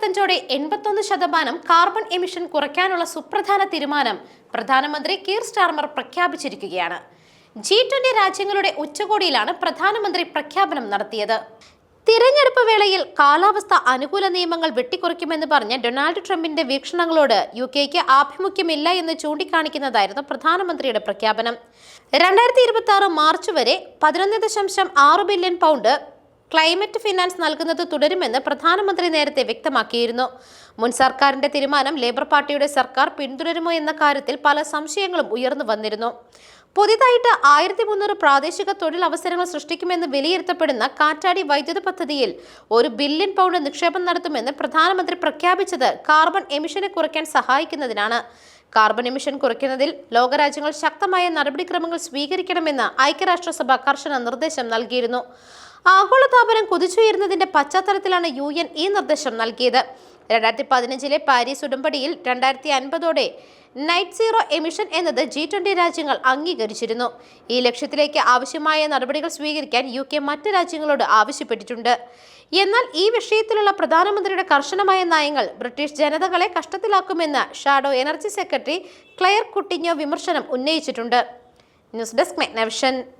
മുപ്പത്തഞ്ചോടെ എൺപത്തൊന്ന് ശതമാനം carbon emission കുറയ്ക്കാനുള്ള സുപ്രധാന തീരുമാനം പ്രധാനമന്ത്രി കീർ സ്റ്റാർമർ പ്രഖ്യാപിച്ചിരിക്കുകയാണ്. ജി ട്വന്റി രാജ്യങ്ങളുടെ ഉച്ചകോടിയിലാണ് പ്രധാനമന്ത്രി പ്രഖ്യാപനം നടത്തിയത്. തിരഞ്ഞെടുപ്പ് വേളയിൽ കാലാവസ്ഥ അനുകൂല നിയമങ്ങൾ വെട്ടിക്കുറയ്ക്കുമെന്ന് പറഞ്ഞ ഡൊണാൾഡ് ട്രംപിന്റെ വീക്ഷണങ്ങളോട് യു കെക്ക് ആഭിമുഖ്യമില്ല എന്ന് ചൂണ്ടിക്കാണിക്കുന്നതായിരുന്നു പ്രധാനമന്ത്രിയുടെ പ്രഖ്യാപനം. രണ്ടായിരത്തി ഇരുപത്തി ആറ് മാർച്ച് വരെ പതിനൊന്ന് ദശാംശം ആറ് ബില്യൺ പൗണ്ട് ക്ലൈമറ്റ് ഫിനാൻസ് നൽകുന്നത് തുടരുമെന്ന് പ്രധാനമന്ത്രി നേരത്തെ വ്യക്തമാക്കിയിരുന്നു. മുൻ സർക്കാരിന്റെ തീരുമാനം ലേബർ പാർട്ടിയുടെ സർക്കാർ പിന്തുടരുമോ എന്ന കാര്യത്തിൽ പല സംശയങ്ങളും ഉയർന്നു വന്നിരുന്നു. പുതിയതായിട്ട് ആയിരത്തി മുന്നൂറ് പ്രാദേശിക തൊഴിൽ അവസരങ്ങൾ സൃഷ്ടിക്കുമെന്ന് വിലയിരുത്തപ്പെടുന്ന കാറ്റാടി വൈദ്യുത പദ്ധതിയിൽ ഒരു ബില്യൺ പൗണ്ട് നിക്ഷേപം നടത്തുമെന്ന് പ്രധാനമന്ത്രി പ്രഖ്യാപിച്ചത് കാർബൺ എമിഷനെ കുറയ്ക്കാൻ സഹായിക്കുന്നതിനാണ്. കാർബൺ എമിഷൻ കുറയ്ക്കുന്നതിൽ ലോകരാജ്യങ്ങൾ ശക്തമായ നടപടിക്രമങ്ങൾ സ്വീകരിക്കണമെന്ന് ഐക്യരാഷ്ട്രസഭ കർശന നിർദ്ദേശം നൽകിയിരുന്നു. ആഗോളതാപനം കുതിച്ചുയരുന്നതിന്റെ പശ്ചാത്തലത്തിലാണ് യു എൻ ഈ നിർദ്ദേശം നൽകിയത്. രണ്ടായിരത്തി പതിനഞ്ചിലെ പാരീസ് ഉടമ്പടിയിൽ രണ്ടായിരത്തി അൻപതോടെ നൈറ്റ് സീറോ എമിഷൻ എന്നത് ജി ട്വന്റി രാജ്യങ്ങൾ അംഗീകരിച്ചിരുന്നു. ഈ ലക്ഷ്യത്തിലേക്ക് ആവശ്യമായ നടപടികൾ സ്വീകരിക്കാൻ യു കെ മറ്റ് രാജ്യങ്ങളോട് ആവശ്യപ്പെട്ടിട്ടുണ്ട്. എന്നാൽ ഈ വിഷയത്തിലുള്ള പ്രധാനമന്ത്രിയുടെ കർശനമായ നയങ്ങൾ ബ്രിട്ടീഷ് ജനതകളെ കഷ്ടത്തിലാക്കുമെന്ന് shadow energy secretary Claire Coutinho വിമർശനം ഉന്നയിച്ചിട്ടുണ്ട്. News desk മെഗ്നവിഷൻ.